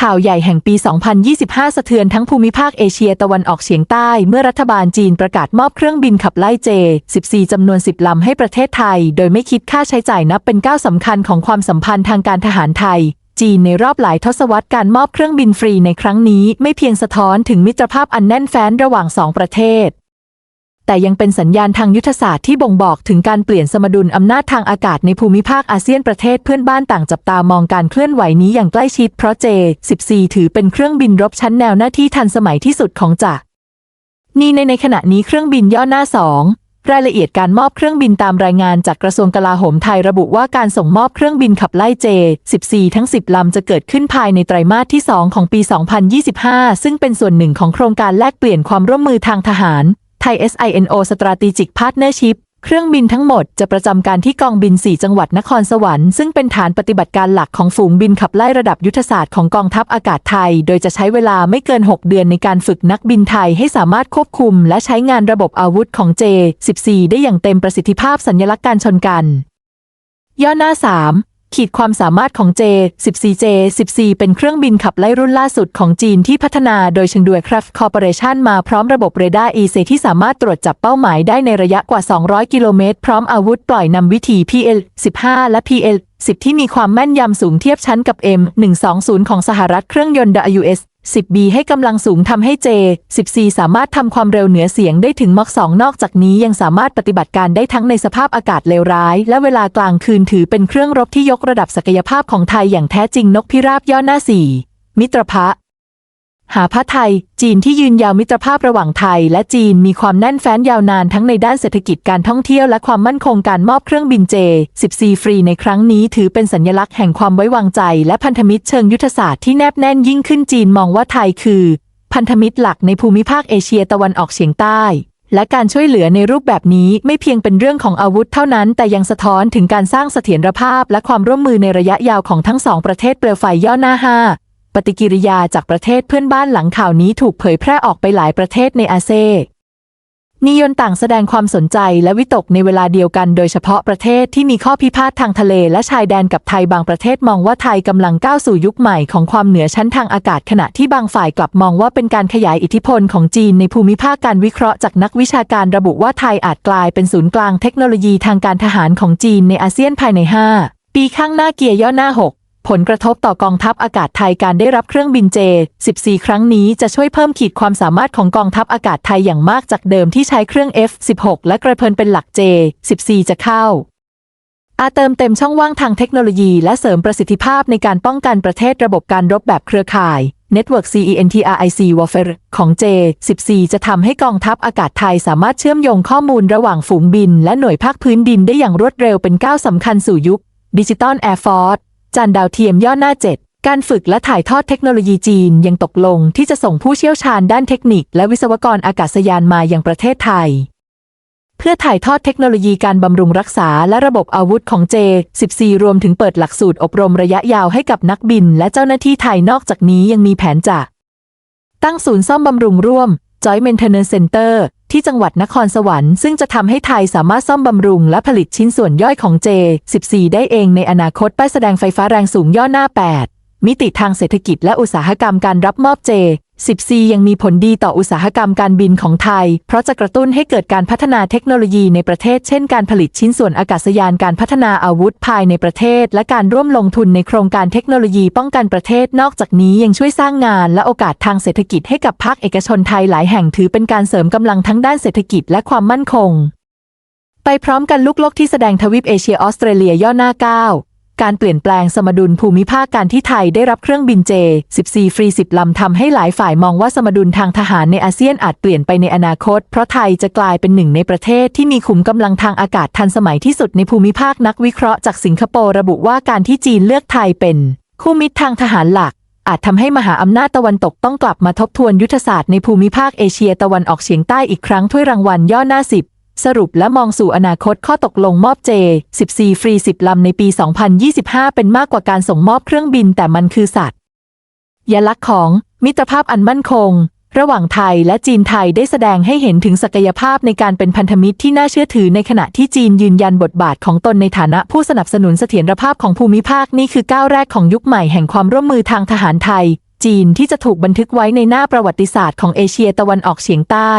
ข่าวใหญ่แห่งปี 2025 สะเทือนทั้งภูมิภาคเอเชียตะวันออกเฉียงใต้ เมื่อรัฐบาลจีนประกาศมอบเครื่องบินขับไล่เจ 14 จำนวน 10 ลำให้ประเทศไทย โดยไม่คิดค่าใช้จ่ายนับเป็นก้าวสำคัญของความสัมพันธ์ทางการทหารไทย จีนในรอบหลายทศวรรษการมอบเครื่องบินฟรีในครั้งนี้ ไม่เพียงสะท้อนถึงมิตรภาพอันแน่นแฟ้นระหว่างสองประเทศ แต่ยังเป็นสัญญาณทางยุทธศาสตร์ที่บ่งบอกถึงการเปลี่ยนสมดุลอำนาจทางอากาศในภูมิภาคอาเซียนประเทศเพื่อนบ้านต่างจับตามองการเคลื่อนไหวนี้อย่างใกล้ชิดเพราะเจ14 ถือเป็นเครื่องบินรบชั้นแนวหน้าที่ทันสมัยที่สุดของจักรนี่ในในขณะนี้เครื่องบินย่อหน้าสองรายละเอียดการมอบเครื่องบินตามรายงานจากกระทรวงกลาโหมไทยระบุว่าการส่งมอบเครื่องบินขับไล่เจ14 ทั้ง 10 ลำจะเกิดขึ้นภายในไตรมาสที่ 2 ของปี 2025 ซึ่งเป็นส่วนหนึ่งของโครงการแลกเปลี่ยนความร่วมมือทางทหาร ทย SINO Strategic Partnership เครื่องบินทั้งหมดจะประจำการที่กองบิน 4 จังหวัดนครสวรรค์ซึ่งเป็นฐานปฏิบัติการหลักของฝูงบินขับไล่ระดับยุทธศาสตร์ของกองทัพอากาศไทย โดยจะใช้เวลาไม่เกิน 6 เดือนในการฝึกนักบินไทยให้สามารถควบคุม และใช้งานระบบอาวุธของ J14 ได้อย่างเต็มประสิทธิภาพสัญลักษณ์การชนกัน ย่อหน้า 3 ขีดความสามารถของ J14J 14 เป็นเครื่องบินขับไล่รุ่นล่าสุดของจีนที่พัฒนาโดยเชิงดวยคราฟคอร์ปอเรชันมาพร้อมระบบเรดาร์ EC ที่สามารถตรวจจับเป้าหมายได้ในระยะกว่า 200 กิโลเมตร พร้อมอาวุธปล่อยนำวิธี PL-15 และ PL-10 ที่มีความแม่นยำสูงเทียบชั้นกับ M120 ของสหรัฐเครื่องยนต์ WS 10B ให้กำลังสูงทำให้ J14 สามารถทำความเร็วเหนือเสียงได้ถึงมอก2นอกจากนี้ยังสามารถปฏิบัติการได้ทั้งในสภาพอากาศเลวร้าย และเวลากลางคืนถือเป็นเครื่องรบที่ยกระดับศักยภาพของไทยอย่างแท้จริงนกพิราบย่อหน้าสี่มิตรภะ หาพระไทย จีนที่ยืนยาวมิตรภาพระหว่างไทย และจีนมีความแน่นแฟ้นยาวนานทั้งในด้านเศรษฐกิจการท่องเที่ยวและความมั่นคงการมอบเครื่องบินเจ 14 ฟรีในครั้งนี้ถือเป็นสัญลักษณ์แห่งความไว้วางใจ และพันธมิตรเชิงยุทธศาสตร์ที่แนบแน่นยิ่งขึ้นจีนมองว่าไทยคือ พันธมิตรหลักในภูมิภาคเอเชียตะวันออกเฉียงใต้ และการช่วยเหลือในรูปแบบนี้ไม่เพียงเป็นเรื่องของอาวุธเท่านั้น แต่ยังสะท้อนถึงการสร้างเสถียรภาพ และความร่วมมือในระยะยาวของทั้งสองประเทศเปลวไฟย่อหน้าห้า ปฏิกิริยาจากประเทศเพื่อนบ้านหลังข่าวนี้ถูกเผยแพร่ออกไปหลายประเทศในอาเซียนนิยนต่างแสดงความสนใจและวิตกในเวลาเดียวกันโดยเฉพาะประเทศที่มีข้อพิพาททางทะเลและชายแดนกับไทยบางประเทศมองว่าไทยกำลังก้าวสู่ยุคใหม่ของความเหนือชั้นทางอากาศขณะที่บางฝ่ายกลับมองว่าเป็นการขยายอิทธิพลของจีนในภูมิภาคการวิเคราะห์จากนักวิชาการระบุว่าไทยอาจกลายเป็นศูนย์กลางเทคโนโลยีทางการทหารของจีนในอาเซียนภายใน 5 ปีข้างหน้าเกียร์ย่อหน้า 6 ผลกระทบต่อกองทัพอากาศไทยการได้รับเครื่องบินเจ 14 ครั้งนี้จะช่วยเพิ่มขีดความสามารถของกองทัพอากาศไทยอย่างมากจากเดิมที่ใช้เครื่อง F16 และกระเพลินเป็นหลัก J 14 จะเข้า อาเติมเต็มช่องว่างทางเทคโนโลยีและเสริมประสิทธิภาพในการป้องกันประเทศระบบการรบแบบเครือข่าย Network CENTRIC Warfare ของ J 14 จะทำให้กองทัพอากาศไทยสามารถเชื่อมโยงข้อมูลระหว่างฝูงบิน และหน่วยภาคพื้นดินได้อย่างรวดเร็วเป็นก้าวสำคัญสู่ยุคดิจิตอลแอร์ฟอร์ จานดาวเทียมย่อหน้า 7 การฝึกและถ่ายทอดเทคโนโลยีจีนยังตกลงที่จะส่งผู้เชี่ยวชาญด้านเทคนิค และวิศวกรอากาศยานมายังประเทศไทย เพื่อถ่ายทอดเทคโนโลยีการบำรุงรักษาและระบบอาวุธของ J14 รวมถึงเปิดหลักสูตรอบรมระยะยาวให้กับนักบิน และเจ้าหน้าที่ไทยนอกจากนี้ยังมีแผนจะตั้งศูนย์ซ่อมบำรุงร่วม Joint Maintenance Center ที่จังหวัดนครสวรรค์ซึ่งจะทำให้ไทยสามารถซ่อมบำรุงและผลิตชิ้นส่วนย่อยของ J14 ได้เองในอนาคตป้ายแสดงไฟฟ้าแรงสูงย่อหน้า 8 มิติทางเศรษฐกิจและอุตสาหกรรมการรับมอบ J14 ยังมีผลดีต่ออุตสาหกรรมการบินของไทย เพราะจะกระตุ้นให้เกิดการพัฒนาเทคโนโลยีในประเทศ เช่นการผลิตชิ้นส่วนอากาศยานการพัฒนาอาวุธภายในประเทศ และการร่วมลงทุนในโครงการเทคโนโลยีป้องกันประเทศ นอกจากนี้ยังช่วยสร้างงานและโอกาสทางเศรษฐกิจให้กับภาคเอกชนไทยหลายแห่งถือเป็นการเสริมกำลังทั้งด้านเศรษฐกิจและความมั่นคงไปพร้อมกันลูกโลกที่แสดงทวีปเอเชียออสเตรเลียย่อหน้า 9 การเปลี่ยนแปลงสมดุลภูมิภาคการที่ไทยได้รับเครื่องบินเจ 14 ฟรี 10 ลำทำให้หลายฝ่ายมองว่าสมดุลทางทหารในอาเซียนอาจเปลี่ยนไปในอนาคต เพราะไทยจะกลายเป็นหนึ่งในประเทศที่มีขุมกำลังทางอากาศทันสมัยที่สุดในภูมิภาคนักวิเคราะห์จากสิงคโปร์ระบุว่าการที่จีนเลือกไทยเป็น คู่มิตรทางทหารหลัก อาจทำให้มหาอำนาจตะวันตกต้องกลับมาทบทวนยุทธศาสตร์ในภูมิภาคเอเชียตะวันออกเฉียงใต้อีกครั้งถ้วยรางวัลย่อหน้า10 สรุปและมองสู่อนาคตข้อตกลงมอบเจ 14 ฟรี 10 ลำในปี 2025 เป็นมากกว่าการส่งมอบเครื่องบินแต่มันคือสัตว์ยลักษณ์ของมิตรภาพอันมั่นคง ระหว่างไทยและจีนไทยได้แสดงให้เห็นถึงศักยภาพในการเป็นพันธมิตรที่น่าเชื่อถือในขณะที่จีนยืนยันบทบาทของตนในฐานะผู้สนับสนุนเสถียรภาพของภูมิภาคนี่คือก้าวแรกของยุคใหม่แห่งความร่วมมือทางทหารไทย จีนที่จะถูกบันทึกไว้ในหน้าประวัติศาสตร์ของเอเชียตะวันออกเฉียงใต้